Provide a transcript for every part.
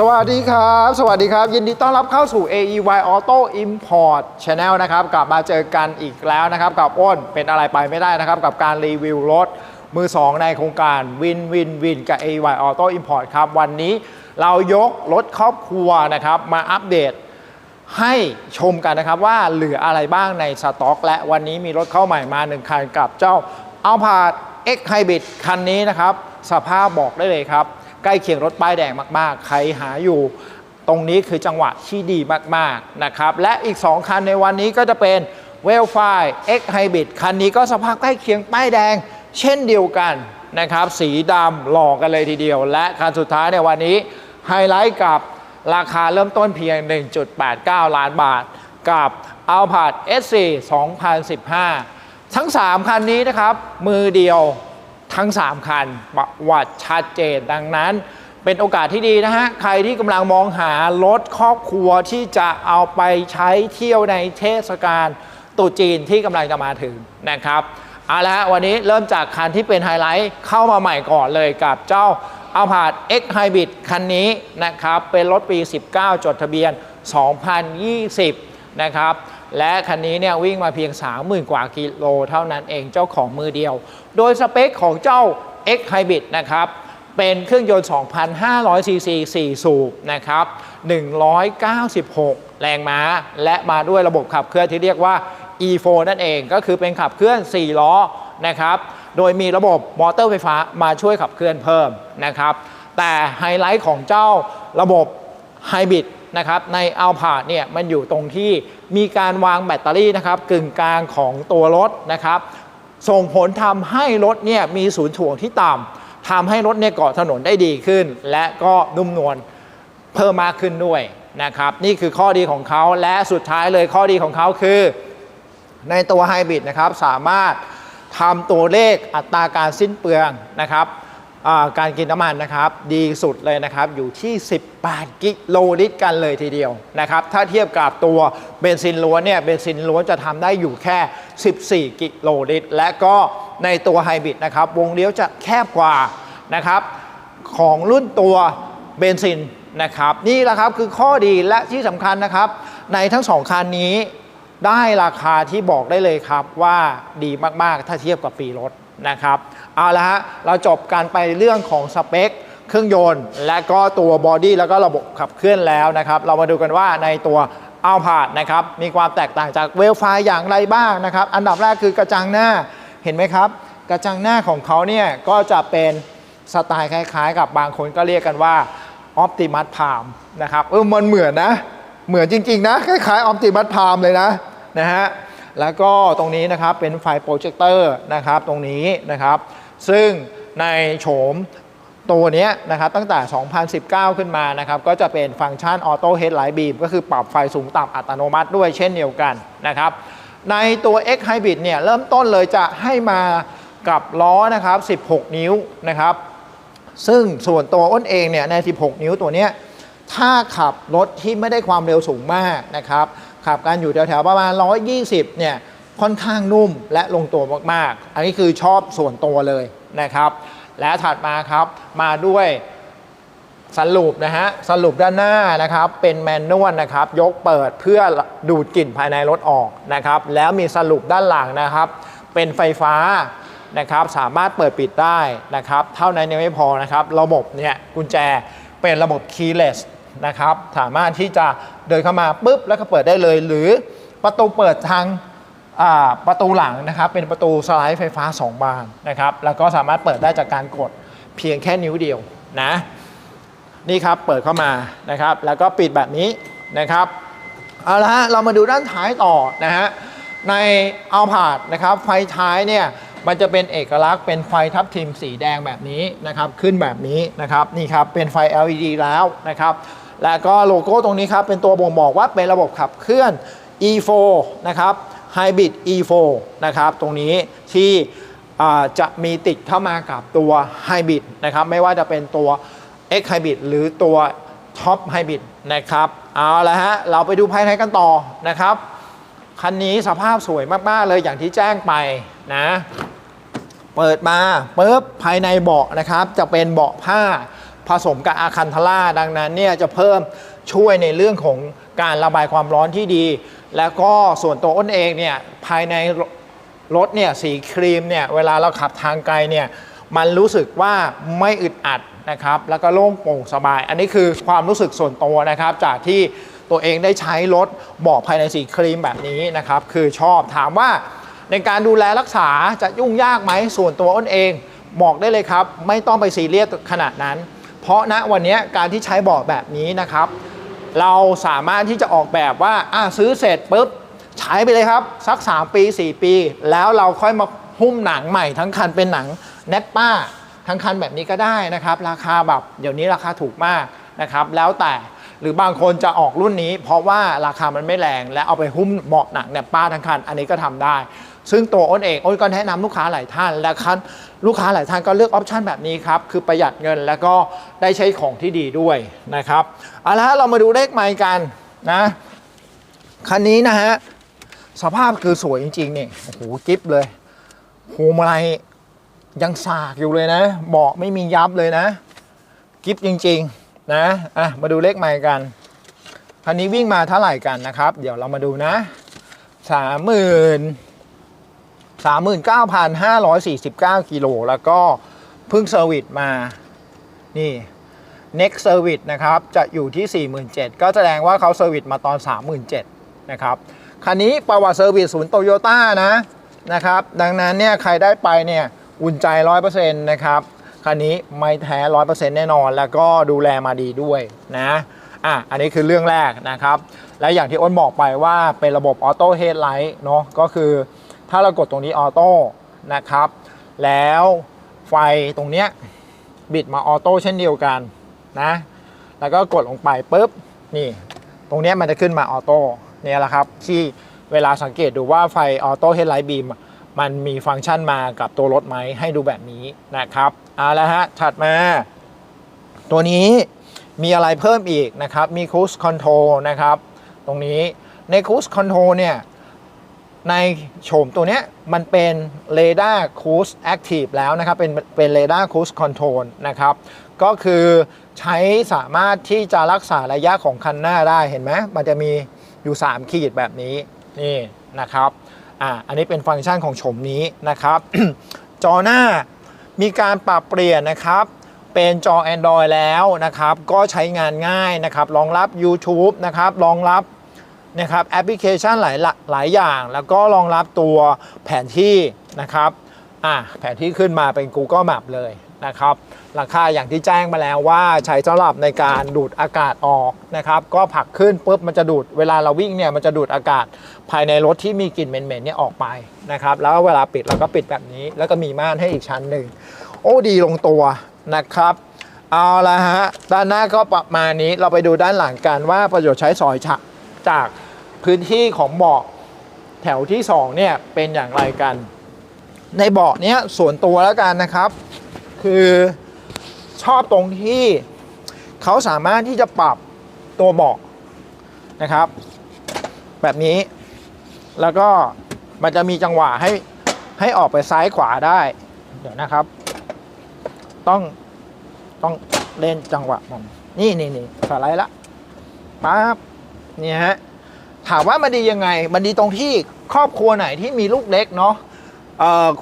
สวัสดีครับ สวัสดีครับ ยินดีต้อนรับเข้าสู่ AEY Auto Import Channel นะครับ กลับมาเจอกันอีกแล้วนะครับ กับอ้นเป็นอะไรไปไม่ได้นะครับ กับการรีวิวรถมือ 2 ในโครงการ Win Win Win กับ AEY Auto Import ครับ วันนี้เรายกรถครอบครัวนะครับ มาอัปเดตให้ชมกันนะครับว่าเหลืออะไรบ้างในสต็อก และวันนี้มีรถเข้าใหม่มาหนึ่งคันกับเจ้า a l p a r d X Hybrid คันนี้นะครับ สภาพบอกได้เลยครับ ใกล้เคียงรถป้ายแดงมากๆ ใครหาอยู่ ตรงนี้คือจังหวะที่ดีมากๆนะครับ และอีก 2 คันในวันนี้ก็จะเป็น w e l f i X Hybrid คันนี้ก็สภาพใกล้เคียงป้ายแดง เช่นเดียวกันนะครับ สีดำหล่อกันเลยทีเดียว และคันสุดท้ายในวันนี้ไฮไลท์กับราคาเริ่มต้นเพียง 1.89 ล้านบาท กับ a l p a r d S4 2015 ทั้ง 3 คันนี้นะครับ มือเดียว ทั้ง 3 คันประวัติชัดเจนดังนั้น เป็นโอกาสที่ดีนะฮะ ใครที่กำลังมองหารถครอบครัวที่จะเอาไปใช้เที่ยวในเทศกาลตรุษจีนที่กำลังจะมาถึงนะครับเอาละฮะวันนี้เริ่มจากคันที่เป็นไฮไลท์เข้ามาใหม่ก่อนเลยกับเจ้า a l p a r d X Hybrid คันนี้นะครับ เป็นรถปี 19 จดทะเบียน 2020 นะครับ และคันนี้เนี่ยวิ่งมาเพียง 30,000 กว่ากิโลเท่านั้นเองเจ้าของมือเดียว โดยสเปคของเจ้า X Hybrid นะครับเป็นเครื่องยนต์2,500ซีซี4สูบนะครับ 196 แรงม้า และมาด้วยระบบขับเคลื่อนที่เรียกว่า e4 นั่นเอง ก็คือเป็นขับเคลื่อน 4 ล้อนะครับ โดยมีระบบมอเตอร์ไฟฟ้ามาช่วยขับเคลื่อนเพิ่มนะครับ แต่ไฮไลท์ของเจ้าระบบไฮบริดนะครับในอัลพาดเนี่ยมันอยู่ตรงที่มีการวางแบตเตอรี่นะครับกึ่งกลางของตัวรถนะครับ ส่งผลทำให้รถเนี่ยมีศูนย์ถ่วงที่ต่ำทำให้รถเนี่ยเกาะถนนได้ดีขึ้น และก็นุ่มนวลเพิ่มมากขึ้นด้วยนะครับ นี่คือข้อดีของเขาและสุดท้ายเลยข้อดีของเขาคือ ในตัวไฮบริดนะครับสามารถทำตัวเลขอัตราการสิ้นเปลืองนะครับ การกินน้ำมันนะครับ ดีสุดเลยนะครับ อยู่ที่ 18 กิโลลิตรกันเลยทีเดียวนะครับ ถ้าเทียบกับตัวเบนซินล้วนเนี่ยเบนซินล้วนจะทำได้อยู่แค่ 14 กิโลลิตร และก็ในตัวไฮบริดนะครับ วงเลี้ยวจะแคบกว่านะครับ ของรุ่นตัวเบนซินนะครับ นี่แหละครับคือข้อดีและที่สำคัญนะครับ ในทั้งสองคันนี้ได้ราคาที่บอกได้เลยครับว่าดีมากๆ ถ้าเทียบกับปีรถ นะครับเอาละฮะเราจบการไปเรื่องของสเปคเครื่องยนต์ และก็ตัวบอดี้แล้วก็ระบบขับเคลื่อนแล้วนะครับ เรามาดูกันว่าในตัวอัลพาดนะครับมีความแตกต่างจากเวลไฟอย่างไรบ้างนะครับ อันดับแรกคือกระจังหน้าเห็นไหมครับ กระจังหน้าของเขาเนี่ยก็จะเป็นสไตล์คล้ายๆ กับบางคนก็เรียกกันว่า Optimus Prime นะครับเออมันเหมือนนะ เหมือนจริงๆนะ คล้ายๆ Optimus Prime เลยนะนะฮะ แล้วก็ตรงนี้นะครับเป็นไฟโปรเจคเตอร์นะครับตรงนี้นะครับ ซึ่งในโฉมตัวเนี้ยนะครับตั้งแต่ 2019 ขึ้นมานะครับก็จะเป็นฟังก์ชันออโต้เฮดไลท์บีมก็คือปรับไฟสูงต่ำอัตโนมัติด้วยเช่นเดียวกันนะครับ ในตัว X Hybrid เนี่ยเริ่มต้นเลยจะให้มากับล้อนะครับ 16 นิ้วนะครับ ซึ่งส่วนตัวอ้นเองเนี่ยใน 16 นิ้วตัวเนี้ยถ้าขับรถที่ไม่ได้ความเร็วสูงมากนะครับ ขับกันอยู่แถวๆประมาณ 120 เนี่ยค่อนข้างนุ่มและลงตัวมากๆ อันนี้คือชอบส่วนตัวเลยนะครับ และถัดมาครับมาด้วยสรุปนะฮะสรุปด้านหน้านะครับเป็นแมนนวลนะครับ ยกเปิดเพื่อดูดกลิ่นภายในรถออกนะครับ แล้วมีสรุปด้านหลังนะครับ เป็นไฟฟ้านะครับ สามารถเปิดปิดได้นะครับ เท่านั้นยังไม่พอนะครับ ระบบเนี่ยกุญแจเป็นระบบ keyless นะครับ สามารถที่จะเดินเข้ามาปุ๊บแล้วก็เปิดได้เลย หรือประตูเปิดทางประตูหลังนะครับ เป็นประตูสไลด์ไฟฟ้า 2 บานนะครับ แล้วก็สามารถเปิดได้จากการกดเพียงแค่นิ้วเดียวนะ นี่ครับเปิดเข้ามานะครับ แล้วก็ปิดแบบนี้นะครับเอาละฮะเรามาดูด้านท้ายต่อนะฮะในเอาผาดนะครับ ไฟท้ายเนี่ยมันจะเป็นเอกลักษณ์เป็นไฟทับทิมสีแดงแบบนี้นะครับ ขึ้นแบบนี้นะครับ นี่ครับเป็นไฟ LED แล้วนะครับ และก็โลโก้ตรงนี้ครับ เป็นตัวบ่งบอกว่าเป็นระบบขับเคลื่อน E4 นะครับ Hybrid E4 นะครับ ตรงนี้ที่จะมีติดเข้ามากับตัว Hybrid นะครับ ไม่ว่าจะเป็นตัว X Hybrid หรือตัว Top Hybrid นะครับ เอาละฮะ เราไปดูภายในกันต่อนะครับ คันนี้สภาพสวยมาก ๆ เลยอย่างที่แจ้งไปนะ เปิดมาปุ๊บภายในเบาะนะครับ จะเป็นเบาะผ้า ผสมกับอาคันทล่าดังนั้นเนี่ยจะเพิ่มช่วยในเรื่องของการระบายความร้อนที่ดี แล้วก็ส่วนตัวอ้นเองเนี่ยภายในรถเนี่ยสีครีมเนี่ยเวลาเราขับทางไกลเนี่ยมันรู้สึกว่าไม่อึดอัดนะครับแล้วก็โล่งโปร่งสบาย อันนี้คือความรู้สึกส่วนตัวนะครับ จากที่ตัวเองได้ใช้รถเบาะภายในสีครีมแบบนี้นะครับ คือชอบถามว่าในการดูแลรักษาจะยุ่งยากไหมส่วนตัวอ้นเอง บอกได้เลยครับ ไม่ต้องไปซีเรียสขนาดนั้น เพราะณวันนี้การที่ใช้เบาะแบบนี้นะครับ เราสามารถที่จะออกแบบว่าอะซื้อเสร็จปุ๊บใช้ไปเลยครับ สัก 3 ปี 4 ปี แล้วเราค่อยมาหุ้มหนังใหม่ทั้งคันเป็นหนังแนปป้าทั้งคันแบบนี้ก็ได้นะครับ ราคาแบบเดี๋ยวนี้ราคาถูกมากนะครับ แล้วแต่หรือบางคนจะออกรุ่นนี้ เพราะว่าราคามันไม่แรง และเอาไปหุ้มเบาะหนังแนปป้าทั้งคัน อันนี้ก็ทำได้ ซึ่งตัวอ้นเองอ้นก็แนะนำลูกค้าหลายท่าน และคันลูกค้าหลายท่านก็เลือกออปชันแบบนี้ครับ คือประหยัดเงินแล้วก็ได้ใช้ของที่ดีด้วยนะครับเอาละเรามาดูเลขไมค์กันนะคันนี้นะฮะสภาพคือสวยจริงๆนี่โอ้โหกิฟเลยโหมอะไรยังสากอยู่เลยนะเบาะไม่มียับเลยนะ กิฟจริงๆนะอะมาดูเลขไมค์กันคันนี้วิ่งมาเท่าไหร่กันนะครับ เดี๋ยวเรามาดูนะสามหมื่น 39,549 กิโล แล้วก็เพิ่งเซอร์วิสมา นี่ next service นะครับ จะอยู่ที่ 47,000 ก็แสดงว่าเขาเซอร์วิสมาตอน 37,000 นะครับ คันนี้ประวัติเซอร์วิสศูนย์โตโยต้านะ นะครับ ดังนั้นเนี่ย ใครได้ไปเนี่ย อุ่นใจ 100%นะครับ คันนี้ไม่แท้ 100%แน่นอน แล้วก็ดูแลมาดีด้วยนะ อะ อันนี้คือเรื่องแรกนะครับ และอย่างที่อ้นบอกไปว่าเป็นระบบออโต้เฮดไลท์เนาะ ก็คือ ถ้าเรากดตรงนี้ออโต้นะครับ แล้วไฟตรงเนี้ยบิดมาออโต้เช่นเดียวกันนะ แล้วก็กดลงไปปุ๊บนี่ ตรงเนี้ยมันจะขึ้นมาออโต้เนี่ยแหละครับที่เวลาสังเกตดูว่าไฟออโต้เฮดไลท์บีมมันมีฟังก์ชันมากับตัวรถไหมให้ดูแบบนี้นะครับเอาละฮะถัดมา ตัวนี้มีอะไรเพิ่มอีกนะครับ มี Cruise Control นะครับ ตรงนี้ใน Cruise Control เนี่ย ในโฉมตัวนี้มันเป็น Radar Cruise Active แล้วนะครับ เป็นเป็น Radar Cruise Control นะครับ ก็คือใช้สามารถที่จะรักษาระยะของคันหน้าได้เห็นไหมมันจะมีอยู่ 3 ขีดแบบนี้นี่นะครับอ่าอันนี้เป็นฟังก์ชันของโฉมนี้นะครับ จอหน้ามีการปรับเปลี่ยนนะครับเป็นจอ Android แล้วนะครับ ก็ใช้งานง่ายนะครับ รองรับ YouTube นะครับ รองรับ นะครับแอปพลิเคชันหลายหลายอย่าง แล้วก็รองรับตัวแผนที่นะครับอะแผนที่ขึ้นมาเป็น Google Map เลยนะครับราคาอย่างที่แจ้งมาแล้วว่าใช้สำหรับในการดูดอากาศออกนะครับก็ผลักขึ้นปุ๊บมันจะดูดเวลาเราวิ่งเนี่ยมันจะดูดอากาศภายในรถที่มีกลิ่นเหม็นๆเนี่ยออกไปนะครับแล้วเวลาปิดเราก็ปิดแบบนี้ แล้วก็มีม่านให้อีกชั้นหนึ่งโอ้ดีลงตัวนะครับเอาละฮะด้านหน้าก็ประมาณนี้เราไปดูด้านหลังกันว่าประโยชน์ใช้สอยจาก พื้นที่ของเบาะแถวที่2เนี่ยเป็นอย่างไรกัน ในเบาะเนี้ยส่วนตัวแล้วกันนะครับ คือชอบตรงที่เขาสามารถที่จะปรับตัวเบาะนะครับ แบบนี้ แล้วก็มันจะมีจังหวะให้ให้ออกไปซ้ายขวาได้ เดี๋ยวนะครับ ต้องต้องเล่นจังหวะมันนี่นี่นี่สไลด์ละปั๊บเนี่ยฮะ ถามว่ามันดียังไง มันดีตรงที่ครอบครัวไหนที่มีลูกเล็กเนาะ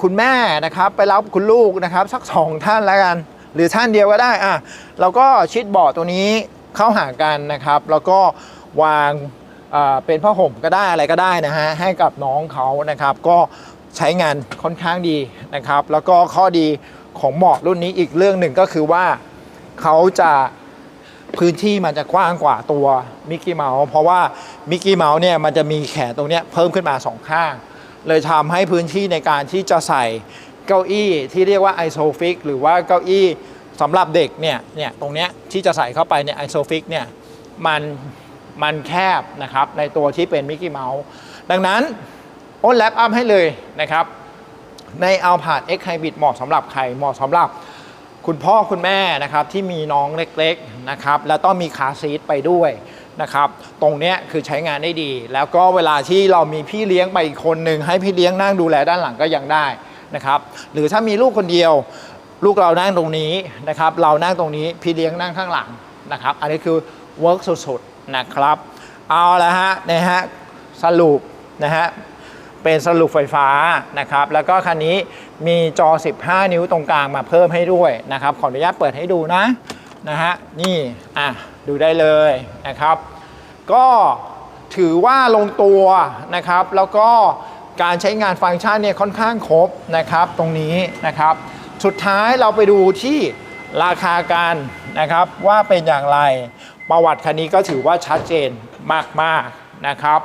คุณแม่นะครับไปรับคุณลูกนะครับสักสองท่านแล้วกัน หรือท่านเดียวก็ได้อะเราก็ชิดเบาะตัวนี้เข้าหากันนะครับ แล้วก็วางเป็นผ้าห่มก็ได้อะไรก็ได้นะฮะให้กับน้องเขานะครับ ก็ใช้งานค่อนข้างดีนะครับ แล้วก็ข้อดีของเบาะรุ่นนี้อีกเรื่องหนึ่งก็คือว่าเขาจะ พื้นที่มันจะกว้างกว่าตัวมิกกี้เมาส์เพราะว่ามิกกี้เมาส์เนี่ยมันจะมีแขนตรงเนี้ยเพิ่มขึ้นมาสองข้าง เลยทำให้พื้นที่ในการที่จะใส่เก้าอี้ที่เรียกว่าไอโซฟิกหรือว่าเก้าอี้สำหรับเด็กเนี่ยเนี่ยตรงเนี้ยที่จะใส่เข้าไปเนี่ยไอโซฟิกเนี่ยมันมันแคบนะครับในตัวที่เป็นมิกกี้เมาส์ดังนั้นอ้นแลปอัพให้เลยนะครับใน a l p a r d X Hybrid เหมาะสำหรับใครเหมาะสำหรับ คุณพ่อคุณแม่นะครับที่มีน้องเล็กๆนะครับแล้วต้องมีคาซีทไปด้วยนะครับตรงเนี้ยคือใช้งานได้ดี แล้วก็เวลาที่เรามีพี่เลี้ยงไปอีกคนหนึ่งให้พี่เลี้ยงนั่งดูแลด้านหลังก็ยังได้นะครับหรือถ้ามีลูกคนเดียว ลูกเรานั่งตรงนี้นะครับเรานั่งตรงนี้พี่เลี้ยงนั่งข้างหลังนะครับอันนี้คือเวิร์กสุดๆนะครับเอาละฮะนะฮะสรุปนะฮะ เป็นสรุปไฟฟ้านะครับ แล้วก็คันนี้มีจอ 15 นิ้วตรงกลางมาเพิ่มให้ด้วยนะครับ ขออนุญาตเปิดให้ดูนะนะฮะนี่อะดูได้เลยนะครับ ก็ถือว่าลงตัวนะครับ แล้วก็การใช้งานฟังก์ชันเนี่ยค่อนข้างครบนะครับตรงนี้นะครับ สุดท้ายเราไปดูที่ราคากันนะครับว่าเป็นอย่างไรประวัติคันนี้ก็ถือว่าชัดเจนมากๆนะครับ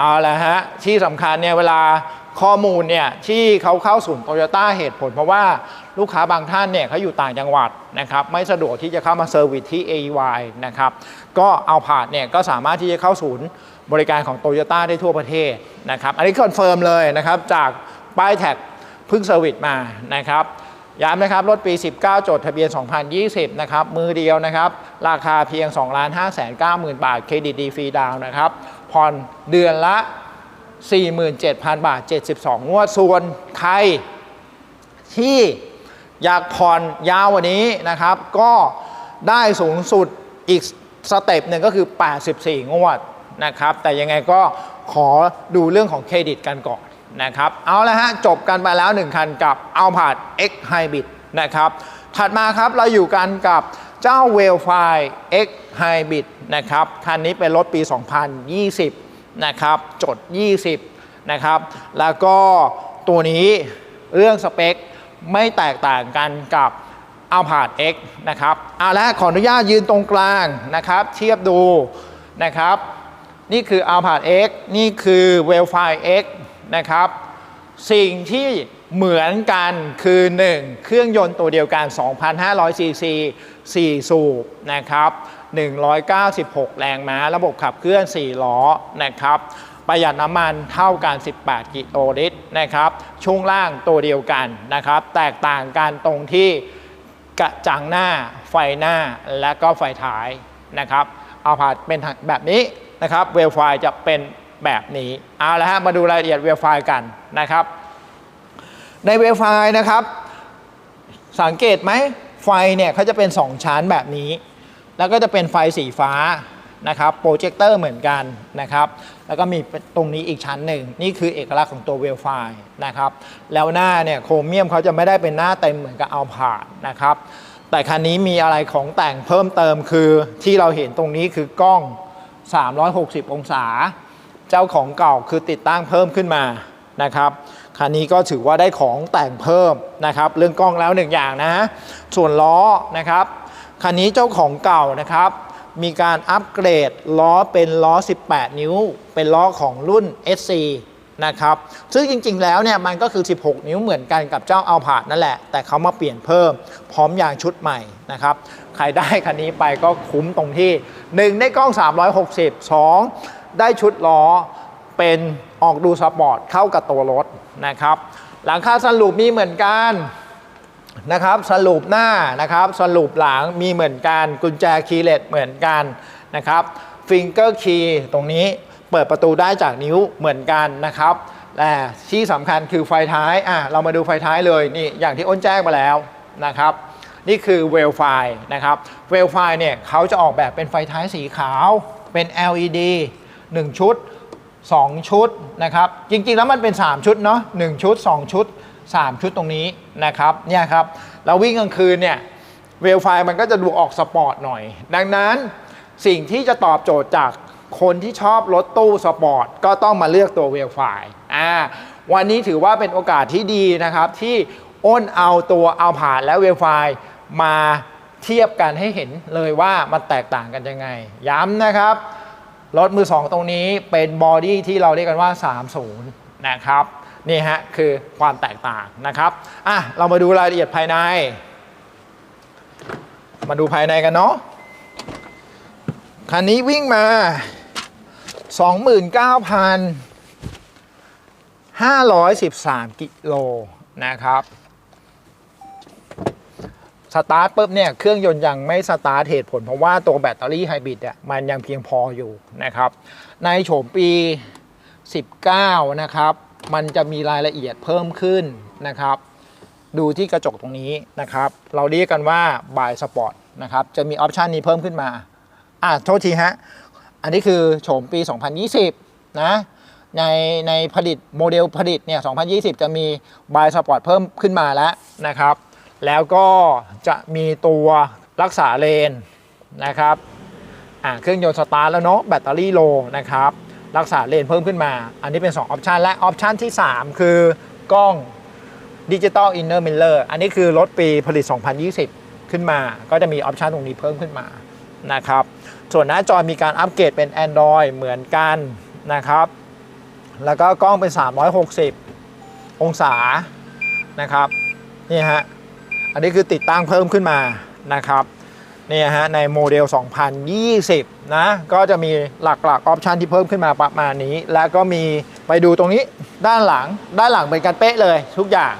เอาละฮะที่สำคัญเนี่ยเวลาข้อมูลเนี่ยที่เขาเข้าศูนย์โตโยต้าเหตุผล เพราะว่าลูกค้าบางท่านเนี่ยเขาอยู่ต่างจังหวัดนะครับไม่สะดวกที่จะเข้ามาเซอร์วิสที่ AEY นะครับก็เอาผ่านเนี่ยก็สามารถที่จะเข้าศูนย์บริการของโตโยต้าได้ทั่วประเทศนะครับอันนี้คอนเฟิร์มเลยนะครับจากป้ายแท็กพิ่งเซอร์วิสมานะครับย้ำนะครับ รถปี 19 จดทะเบียน 2020 นะครับ มือเดียวนะครับ ราคาเพียง 2 5 9 0 0 0 0 บาท เครดิตดีฟรีดาวนะครับ ผ่อนเดือนละ 47,000 บาท 72 งวด ส่วนใครที่อยากผ่อนยาวกวันนี้นะครับ ก็ได้สูงสุดอีกสเต็ปหนึ่งก็คือ 84 งวดนะครับ แต่ยังไงก็ขอดูเรื่องของเครดิตกันก่อนนะครับ เอาละฮะ จบกันไปแล้ว 1 คันกับ a l p a r d X Hybrid นะครับ ถัดมาครับเราอยู่กันกับ เจ้า w e l f i X Hybrid นะครับ คันนี้เป็นรถปี 2020 นะครับ จด 20 นะครับ แล้วก็ตัวนี้เรื่องสเปคไม่แตกต่างกันกับเอาผาด X นะครับเอาละขออนุญาตยืนตรงกลางนะครับ เทียบดูนะครับ นี่คือ a l p a r d X นี่คือ w e l f i X นะครับ สิ่งที่ เหมือนกันคือ 1 เครื่องยนต์ตัวเดียวกัน 2,500 ซีซี 4 สูบนะครับ 196 แรงม้า ระบบขับเคลื่อน 4 ล้อนะครับ ประหยัดน้ำมันเท่ากัน 18 กิโลลิตรนะครับ ช่วงล่างตัวเดียวกันนะครับ แตกต่างกันตรงที่กระจังหน้าไฟหน้าและก็ไฟท้ายนะครับ เอาผาดเป็นแบบนี้นะครับ เวลไฟจะเป็นแบบนี้ เอาละฮะ มาดูรายละเอียดเวลไฟกันนะครับ ในเวลไฟนะครับ สังเกตไหมไฟเนี่ยเขาจะเป็น 2 ชั้นแบบนี้ แล้วก็จะเป็นไฟสีฟ้านะครับโปรเจคเตอร์เหมือนกันนะครับ แล้วก็มีตรงนี้อีกชั้นหนึ่ง นี่คือเอกลักษณ์ของตัวเวลไฟนะครับ แล้วหน้าเนี่ยโครเมียมเขาจะไม่ได้เป็นหน้าเต็มเหมือนกับเอาผ่านนะครับ แต่คันนี้มีอะไรของแต่งเพิ่มเติมคือที่เราเห็นตรงนี้คือกล้อง 360 องศา เจ้าของเก่าคือติดตั้งเพิ่มขึ้นมานะครับ คันนี้ก็ถือว่าได้ของแต่งเพิ่มนะครับ เรื่องกล้องแล้วหนึ่งอย่างนะ ส่วนล้อนะครับ คันนี้เจ้าของเก่านะครับ มีการอัปเกรดล้อเป็นล้อ 18 นิ้ว เป็นล้อของรุ่น SC นะครับ ซึ่งจริงๆ แล้วเนี่ยมันก็คือ 16 นิ้วเหมือนกันกับเจ้าเอาผาดนั่นแหละ แต่เขามาเปลี่ยนเพิ่มพร้อมยางชุดใหม่นะครับ ใครได้คันนี้ไปก็คุ้มตรงที่ 1 ได้กล้อง 360 2 ได้ชุดล้อ เป็นออกดูสปอร์ตเข้ากับตัวรถนะครับ หลังคาสรุปมีเหมือนกันนะครับสรุปหน้านะครับสรุปหลังมีเหมือนกัน กุญแจคีย์เลสเหมือนกันนะครับฟิงเกอร์คีย์ตรงนี้เปิดประตูได้จากนิ้วเหมือนกันนะครับแต่ที่สำคัญคือไฟท้ายอะเรามาดูไฟท้ายเลยนี่อย่างที่อ้นแจ้งมาแล้วนะครับ นี่คือเวลไฟนะครับเวลไฟเนี่ยเขาจะออกแบบเป็นไฟท้ายสีขาวเป็น LED 1 ชุด 2 ชุดนะครับ จริงๆแล้วมันเป็น 3 ชุดเนาะ1ชุด 2 ชุด 3 ชุดตรงนี้นะครับเนี่ยครับเราวิ่งกลางคืนเนี่ยเวลไฟมันก็จะดูออกสปอร์ตหน่อย ดังนั้นสิ่งที่จะตอบโจทย์จากคนที่ชอบรถตู้สปอร์ตก็ต้องมาเลือกตัวเวลไฟอ่าวันนี้ถือว่าเป็นโอกาสที่ดีนะครับ ที่อ้นเอาตัวเอาผ่านและเวลไฟมาเทียบกันให้เห็นเลยว่ามันแตกต่างกันยังไง ย้ำนะครับ รถมือสองตรงนี้เป็นบอดี้ที่เราเรียกกันว่า 30 นะครับ นี่ฮะคือความแตกต่างนะครับอะเรามาดูรายละเอียดภายใน มาดูภายในกันเนาะคันนี้วิ่งมา 29,513 กิโลนะครับ สตาร์ทปุ๊บเนี่ยเครื่องยนต์ยังไม่สตาร์ทเหตุผล เพราะว่าตัวแบตเตอรี่ไฮบริดอะมันยังเพียงพออยู่นะครับ ในโฉมปี 19 นะครับ มันจะมีรายละเอียดเพิ่มขึ้นนะครับ ดูที่กระจกตรงนี้นะครับ เราเรียกกันว่าบายสปอร์ตนะครับ จะมีออปชันนี้เพิ่มขึ้นมาอะโทษทีฮะ อันนี้คือโฉมปี 2020 นะในในผลิตโมเดลผลิตเนี่ย 2020 จะมีบายสปอร์ตเพิ่มขึ้นมาแล้วนะครับ แล้วก็จะมีตัวรักษาเลนนะครับเครื่องยนต์สตาร์ทแล้วเนาะแบตเตอรี่โลนะครับรักษาเลนเพิ่มขึ้นมา อันนี้เป็น 2 ออปชันและออปชันที่ 3 คือกล้องดิจิตอลอินเนอร์มิลเลอร์อันนี้คือรถปีผลิต 2020 ขึ้นมา ก็จะมีออปชันตรงนี้เพิ่มขึ้นมานะครับส่วนหน้าจอมีการอัปเกรดเป็น Android เหมือนกันนะครับ แล้วก็กล้องเป็น 360 องศานะครับนี่ฮะ อันนี้คือติดตั้งเพิ่มขึ้นมานะครับเนี่ยฮะในโมเดล 2020 นะ ก็จะมีหลักๆออปชันที่เพิ่มขึ้นมาประมาณนี้ แล้วก็มีไปดูตรงนี้ด้านหลังด้านหลังเป็นกันเป๊ะเลยทุกอย่าง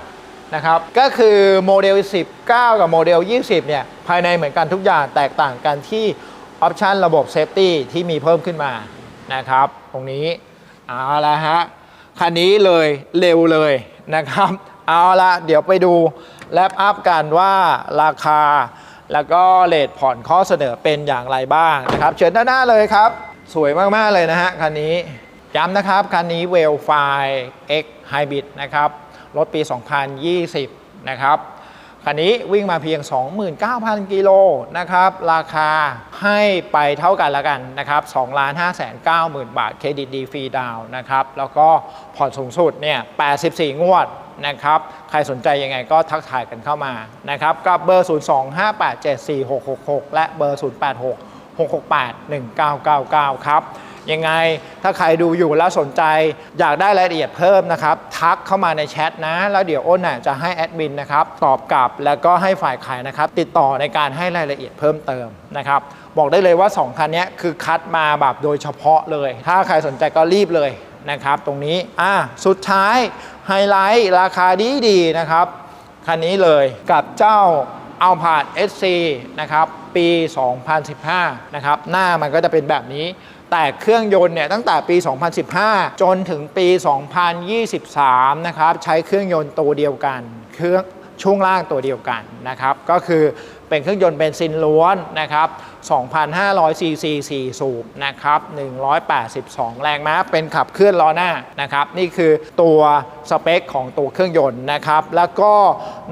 นะครับ ก็คือโมเดล 19 กับโมเดล 20 เนี่ย ภายในเหมือนกันทุกอย่างแตกต่างกันที่ออปชันระบบเซฟตี้ที่มีเพิ่มขึ้นมานะครับ ตรงนี้เอาละฮะคันนี้เลยเร็วเลยนะครับ เอาละเดี๋ยวไปดู แลปอัพกันว่าราคา แล้วก็เลทผ่อนข้อเสนอเป็นอย่างไรบ้างนะครับ เชิญด้านหน้าเลยครับ สวยมาก ๆ เลยนะฮะคันนี้ย้ำนะครับ คันนี้ w e l f i X Hybrid นะครับ รถปี 2020 นะครับคันนี้วิ่งมาเพียง 29,000 กิโลนะครับ ราคาให้ไปเท่ากันล้วกันนะครับ2 5 9 0 0 0 0 บาท เครดิตดีฟรีดาวนะครับ แล้วก็ผ่อนสูงสุดเนี่ย 84 งวด นะครับ ใครสนใจยังไงก็ทักทายกันเข้ามานะครับ กับเบอร์ 025874666 และเบอร์ 086-668-1999 ครับ ยังไงถ้าใครดูอยู่แล้วสนใจอยากได้รายละเอียดเพิ่มนะครับ ทักเข้ามาในแชทนะ แล้วเดี๋ยวอ้นน่ะจะให้แอดมินนะครับ ตอบกลับแล้วก็ให้ฝ่ายขายนะครับ ติดต่อในการให้รายละเอียดเพิ่มเติมนะครับ บอกได้เลยว่า 2 คันนี้คือคัดมาแบบโดยเฉพาะเลย ถ้าใครสนใจก็รีบเลยนะครับ ตรงนี้อะสุดท้าย ไฮไลท์ราคาดีดีๆนะครับ คันนี้เลยกับเจ้าเอาผาด SC นะครับ ปี 2015 นะครับ หน้ามันก็จะเป็นแบบนี้ แต่เครื่องยนต์เนี่ยตั้งแต่ปี 2015 จนถึงปี 2023 นะครับ ใช้เครื่องยนต์ตัวเดียวกัน เครื่องช่วงล่างตัวเดียวกันนะครับ ก็คือเป็นเครื่องยนต์เบนซินล้วนนะครับ 2,500ซีซี4สูบนะครับ 182 แรงม้าเป็นขับเคลื่อนล้อหน้านะครับ นี่คือตัวสเปคของตัวเครื่องยนต์นะครับ แล้วก็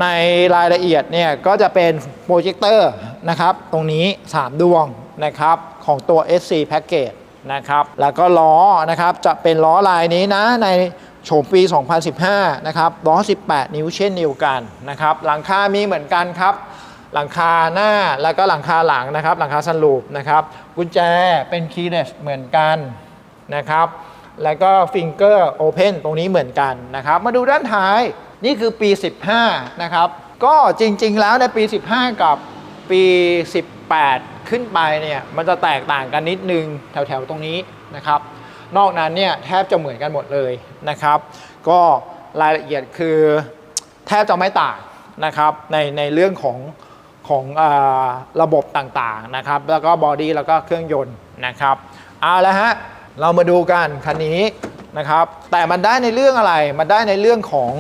ในรายละเอียดเนี่ยก็จะเป็นโปรเจคเตอร์นะครับ ตรงนี้ 3 ดวงนะครับของตัว SC Package นะครับ แล้วก็ล้อนะครับจะเป็นล้อลายนี้นะในโฉมปี 2015 นะครับล้อ 18 นิ้วเช่นเดียวกันนะครับ หลังคามีเหมือนกันครับ หลังคาหน้าแล้วก็หลังคาหลังนะครับ หลังคาสันลูปนะครับ กุญแจเป็นคีย์เลสเหมือนกันนะครับแล้วก็ฟิงเกอร์โอเพนตรงนี้เหมือนกันนะครับ มาดูด้านท้ายนี่คือปี 15 นะครับ ก็จริงๆแล้วในปี 15 กับปี 18 ขึ้นไปเนี่ยมันจะแตกต่างกันนิดนึงแถวๆตรงนี้นะครับ นอกนั้นเนี่ยแทบจะเหมือนกันหมดเลยนะครับ ก็รายละเอียดคือแทบจะไม่ต่างนะครับในในเรื่องของ ของอระบบต่างๆนะครับ แล้วก็บอดี้แล้วก็เครื่องยนต์นะครับเอาละฮะเรามาดูกันคันนี้นะครับ แต่มันได้ในเรื่องอะไร มันได้ในเรื่องของ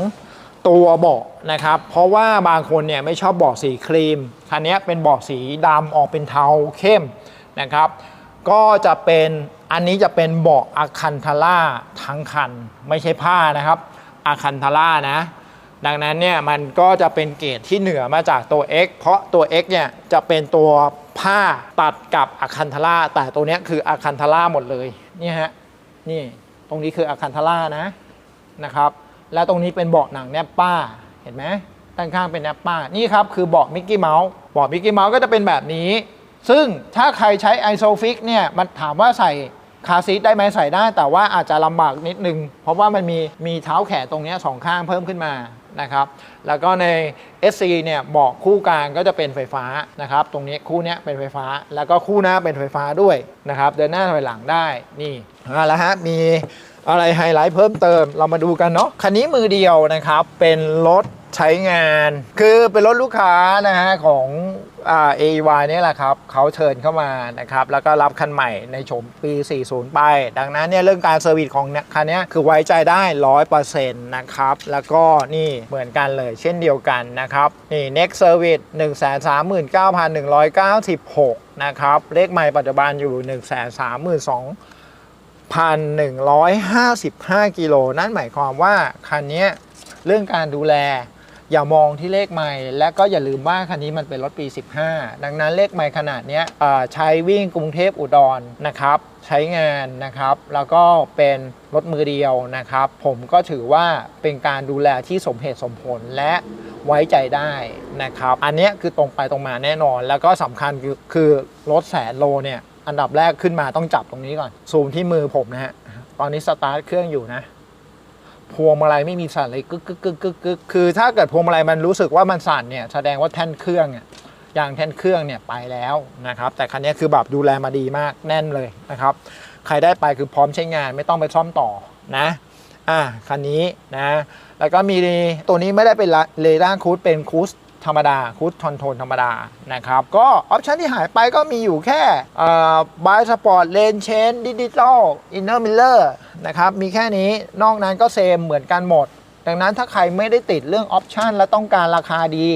ตัวเบาะนะครับ เพราะว่าบางคนเนี่ยไม่ชอบเบาะสีครีม คันนี้เป็นเบาะสีดำออกเป็นเทาเข้มนะครับ ก็จะเป็นอันนี้จะเป็นเบาะอะคันทาร่าทั้งคัน ไม่ใช่ผ้านะครับอะคันทาร่านะ ดังนั้นเนี่ยมันก็จะเป็นเกรดที่เหนือมาจากตัว X เพราะตัว X เนี่ยจะเป็นตัวผ้าตัดกับอะคันทาร่าแต่ตัวนี้คืออะคันทาร่าหมดเลยนี่ฮะนี่ตรงนี้คืออะคันทาร่านะนะครับ แล้วตรงนี้เป็นเบาะหนังแนบป้าเห็นไหมด้านข้างเป็นแนบป้านี่ครับคือเบาะมิกกี้เมาส์เบาะมิกกี้เมาส์ก็จะเป็นแบบนี้ ซึ่งถ้าใครใช้ไอโซฟิกเนี่ยมันถามว่าใส่คาซีทได้ไหมใส่ได้แต่ว่าอาจจะลำบากนิดนึง เพราะว่ามันมีมีเท้าแขนตรงนี้สองข้างเพิ่มขึ้นมา นะครับ แล้วก็ใน SC เนี่ยเบาะคู่กลางก็จะเป็นไฟฟ้านะครับ ตรงนี้คู่นี้เป็นไฟฟ้า แล้วก็คู่หน้าเป็นไฟฟ้าด้วยนะครับ เดินหน้าถอยหลังได้ นี่เอาละฮะ มีอะไรไฮไลท์เพิ่มเติม เรามาดูกันเนาะ คันนี้มือเดียวนะครับ เป็นรถ ใช้งาน คือเป็นรถลูกค้านะฮะของอ่า AY นี่แหละครับเขาเชิญเข้ามานะครับแล้วก็รับคันใหม่ในโฉมปี 40 ไป ดังนั้นเนี่ยเรื่องการเซอร์วิสของคันนี้คือไว้ใจได้ 100%นะครับแล้วก็นี่เหมือนกันเลยเช่นเดียวกันนะครับนี่ next service 139,196 นะครับเลขใหม่ปัจจุบันอยู่ 132,000 1,155 กิโล นั่นหมายความว่า คันนี้เรื่องการดูแล อย่ามองที่เลขไมล์และก็อย่าลืมว่าคันนี้มันเป็นรถปี 15 ดังนั้นเลขไมล์ขนาดนี้ใช้วิ่งกรุงเทพอุดรนะครับใช้งานนะครับ แล้วก็เป็นรถมือเดียวนะครับ ผมก็ถือว่าเป็นการดูแลที่สมเหตุสมผลและไว้ใจได้นะครับ อันนี้คือตรงไปตรงมาแน่นอน แล้วก็สำคัญคือคือรถแสนโลเนี่ยอันดับแรกขึ้นมาต้องจับตรงนี้ก่อน ซูมที่มือผมนะฮะตอนนี้สตาร์ทเครื่องอยู่นะ พวงมาลัยไม่มีสั่นเลยกึกกึกกึกกึกกึกคือถ้าเกิดพวงมาลัยมันรู้สึกว่ามันสั่นเนี่ยแสดงว่าแท่นเครื่องเนี่ยยางแท่นเครื่องเนี่ยไปแล้วนะครับ แต่คันนี้คือแบบดูแลมาดีมากแน่นเลยนะครับ ใครได้ไปคือพร้อมใช้งานไม่ต้องไปซ่อมต่อนะอะคันนี้นะแล้วก็มีตัวนี้ไม่ได้เป็นเรดาร์คูดเป็นคูส ธรรมดาคูดคอนโทรลธรรมดานะครับ ก็ออปชันที่หายไปก็มีอยู่แค่บายสปอร์ตเลนเชนดิจิตอลอินเนอร์มิลเลอร์นะครับ มีแค่นี้นอกนั้นก็เซมเหมือนกันหมด ดังนั้นถ้าใครไม่ได้ติดเรื่องออปชันและต้องการราคาดี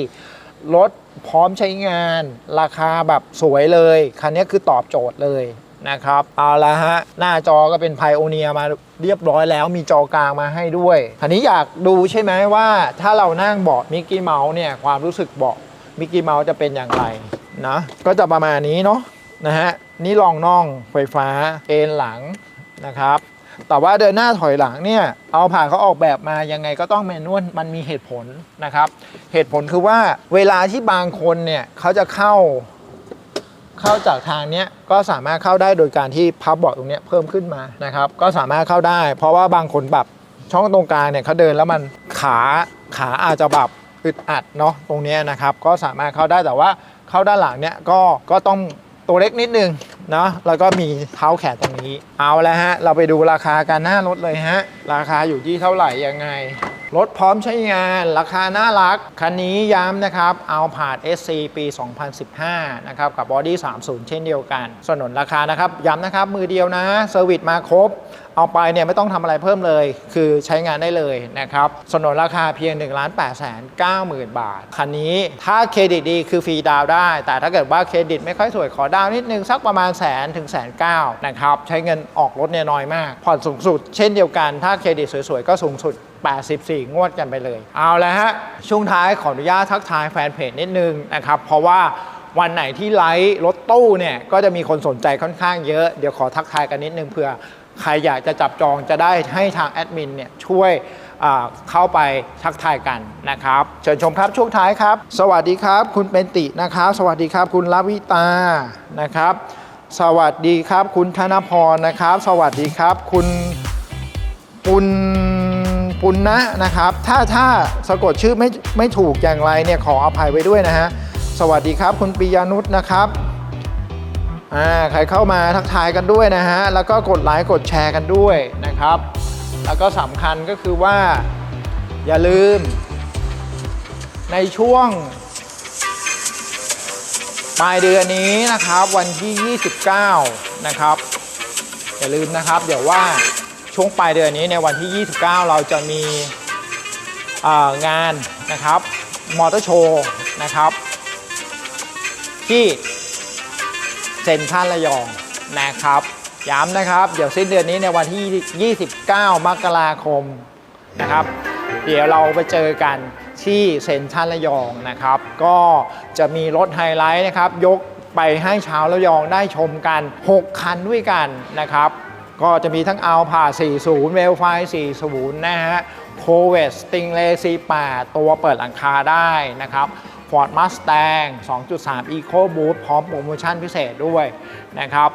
รถพร้อมใช้งาน ราคาแบบสวยเลย คันนี้คือตอบโจทย์เลย นะครับเอาละฮะหน้าจอก็เป็นไพโอเนียมาเรียบร้อยแล้วมีจอกลางมาให้ด้วยคันนี้อยากดูใช่ไหมว่า ถ้าเรานั่งเบาะมิกกี้เมาส์เนี่ยความรู้สึกเบาะมิกกี้เมาส์จะเป็นอย่างไรนะก็จะประมาณนี้เนาะนะฮะนี่รองน่องไฟฟ้าเอนหลังนะครับแต่ว่าเดินหน้าถอยหลังเนี่ยเอาผ่านเขาออกแบบมายังไงก็ต้องแมนนวลมันมีเหตุผลนะครับ เหตุผลคือว่าเวลาที่บางคนเนี่ยเขาจะเข้า เข้าจากทางเนี้ยก็สามารถเข้าได้โดยการที่พับเบาะตรงเนี้ยเพิ่มขึ้นมานะครับ ก็สามารถเข้าได้ เพราะว่าบางคนแบบช่องตรงกลางเนี่ยเขาเดินแล้วมันขาขาอาจจะแบบอึดอัดเนาะตรงนี้นะครับ ก็สามารถเข้าได้แต่ว่าเข้าด้านหลังเนี่ยก็ก็ต้องตัวเล็กนิดนึงเนาะแล้วก็มีเท้าแขนตรงนี้ เอาแล้วฮะ เราไปดูราคากันหน้ารถเลยฮะ ราคาอยู่ที่เท่าไหร่ยังไง รถพร้อมใช้งานราคาน่ารัก คันนี้ย้ำนะครับเอาผ่าน SC ปี 2015 นะครับ กับบอดี้ 30 เช่นเดียวกัน สนนราคานะครับ ย้ำนะครับ มือเดียวนะเซอร์วิสมาครบ เอาไปเนี่ยไม่ต้องทำอะไรเพิ่มเลย คือใช้งานได้เลยนะครับ สนนราคาเพียง 1 8 9 0 0 0 บาท คันนี้ถ้าเครดิตดีคือฟรีดาวได้ แต่ถ้าเกิดว่าเครดิตไม่ค่อยสวยขอดาวน์นิดนึงสักประมาณแสนถึงแสนเก้านะครับ ใช้เงินออกรถเนี่ยน้อยมาก ผ่อนสูงสุด เช่นเดียวกัน ถ้าเครดิตสวยๆก็สูงสุด 84 งวดกันไปเลย เอาแล้วฮะ ช่วงท้ายขออนุญาตทักทายแฟนเพจนิดนึงนะครับ เพราะว่าวันไหนที่ไลฟ์รถตู้เนี่ย ก็จะมีคนสนใจค่อนข้างเยอะ เดี๋ยวขอทักทายกันนิดนึงเผื่อใครอยากจะจับจองจะได้ให้ทางแอดมินเนี่ยช่วยอ่าเข้าไปทักทายกันนะครับ เชิญชมครับช่วงท้ายครับ สวัสดีครับ คุณเป็นตินะครับ สวัสดีครับ คุณลวิตานะครับ สวัสดีครับ คุณธนพรนะครับ สวัสดีครับ คุณปุณ ปุณณะนะครับ ถ้าถ้าสะกดชื่อไม่ไม่ถูกอย่างไรเนี่ยขออภัยไว้ด้วยนะฮะ สวัสดีครับคุณปิยานุษนะครับอ่าใครเข้ามาทักทายกันด้วยนะฮะ แล้วก็กดไลค์กดแชร์กันด้วยนะครับ แล้วก็สำคัญก็คือว่าอย่าลืม ในช่วงปลายเดือนนี้นะครับวันที่ 29 นะครับ อย่าลืมนะครับ เดี๋ยวว่า ช่วงปลายเดือนนี้ในวันที่ 29 เราจะมีงานนะครับมอเตอร์โชว์นะครับ ที่เซ็นทรัลระยองนะครับย้ำนะครับ เดี๋ยวสิ้นเดือนนี้ในวันที่ 29 มกราคมนะครับ เดี๋ยวเราไปเจอกันที่เซ็นทรัลระยองนะครับ ก็จะมีรถไฮไลท์นะครับ ยกไปให้ชาวระยองได้ชมกัน 6 คันด้วยกันนะครับ ก็จะมีทั้งอัลพา40 เวลไฟ40 นะฮะโคเวสติงเล48 ตัวเปิดหลังคาได้นะครับ Ford Mustang 2.3 Eco Boost พร้อมโปรโมชั่นพิเศษด้วยนะครับ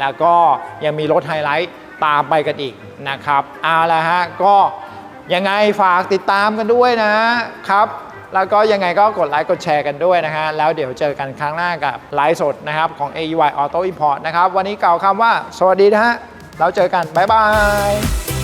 แล้วก็ยังมีรถไฮไลท์ตามไปกันอีกนะครับเอาละฮะก็ยังไงฝากติดตามกันด้วยนะครับ แล้วก็ยังไงก็กดไลค์กดแชร์กันด้วยนะฮะ แล้วเดี๋ยวเจอกันครั้งหน้ากับไลฟ์สดนะครับของ AUI Auto Import นะครับ วันนี้กล่าวคำว่า สวัสดีนะฮะ แล้วเจอกันบ๊ายบาย